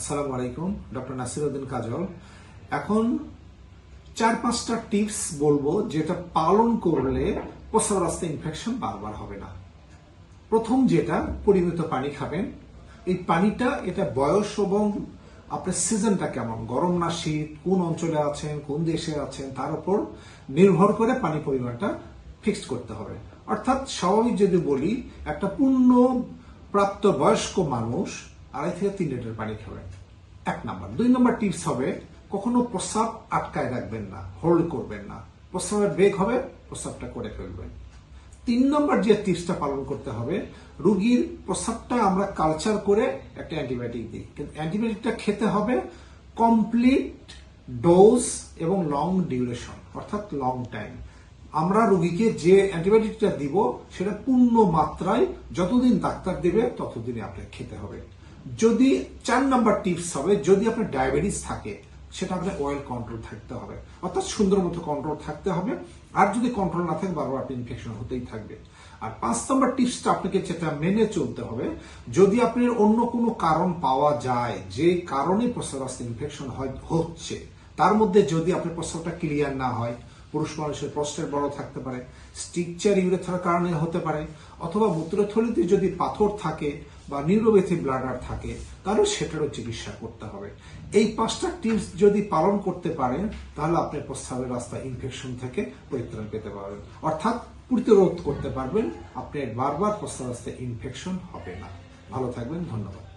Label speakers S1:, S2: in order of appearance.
S1: আসসালামু আলাইকুম, ডক্টর নাসিরউদ্দিন কাজল। এখন চার পাঁচটা টিপস বলব যেটা পালন করলে প্রস্রাব রাস্তায় ইনফেকশন বারবার হবে না। প্রথম যেটা, পরিমিত পানি খাবেন। এই পানিটা, এটা বয়স এবং আপনার সিজনটা কেমন? গরম না শীত? কোন অঞ্চলে আছেন? কোন দেশে আছেন? তার উপর নির্ভর করে পানি পরিমাণটা ফিক্সড করতে হবে। অর্থাৎ স্বাভাবিক যদি বলি, একটা পূর্ণ প্রাপ্ত বয়স্ক মানুষ আড়াই থেকে তিন লিটার পানি খাবেন। এক নাম্বার। দুই নম্বর টিপস হবে, কখনো প্রস্রাব আটকায় রাখবেন না হোল্ড করবেন না। প্রস্রাবের বেগ হবে, প্রস্রাবটা করে ফেলবেন। তিন নম্বর যে টিপসটা পালন করতে হবে, রুগীর প্রস্রাবটা আমরা কালচার করে একটা অ্যান্টিবায়োটিক দিই। কিন্তু অ্যান্টিবায়োটিকটা খেতে হবে কমপ্লিট ডোজ এবং লং ডিউরেশন অর্থাৎ লং টাইম আমরা রুগীকে যে অ্যান্টিবায়োটিকটা দিব, সেটা পূর্ণ মাত্রায় যতদিন ডাক্তার দেবে ততদিনই আপনাকে খেতে হবে। যদি চার নাম্বার টিপস হবে, যদি আপনার ডায়াবেটিস থাকে, সেটা আপনার অয়েল কন্ট্রোল থাকতে হবে। অর্থাৎ সুন্দর মতো কন্ট্রোল থাকতে হবে। আর যদি কন্ট্রোল না থাকে, বারবার আপনি ইনফেকশন হতেই থাকবে। আর পাঁচ নম্বর টিপসটা আপনাকে যেটা মেনে চলতে হবে। যদি আপনার অন্য কোনো কারণ পাওয়া যায়, যে কারণে প্রস্রাব ইনফেকশন হয়, হচ্ছে, তার মধ্যে যদি আপনার প্রস্রাবটা ক্লিয়ার না হয় পুরুষ মানুষের প্রস্টেট বড় থাকতে পারে স্টিকচার ইউরেথার কারণে হতে পারে, অথবা মূত্রথলিতে যদি পাথর থাকে বা নিউরোপ্যাথি ব্লাডার থাকে, তাহলে সেটারও চিকিৎসা করতে হবে। এই পাঁচটা টিপস যদি পালন করতে পারেন, তাহলে আপনি প্রস্রাবের রাস্তা ইনফেকশন থেকে পরিত্রাণ পেতে পারবেন। অর্থাৎ প্রতিরোধ করতে পারবেন আপনার বারবার প্রস্রাব রাস্তায় ইনফেকশন হবে না। ভালো থাকবেন, ধন্যবাদ।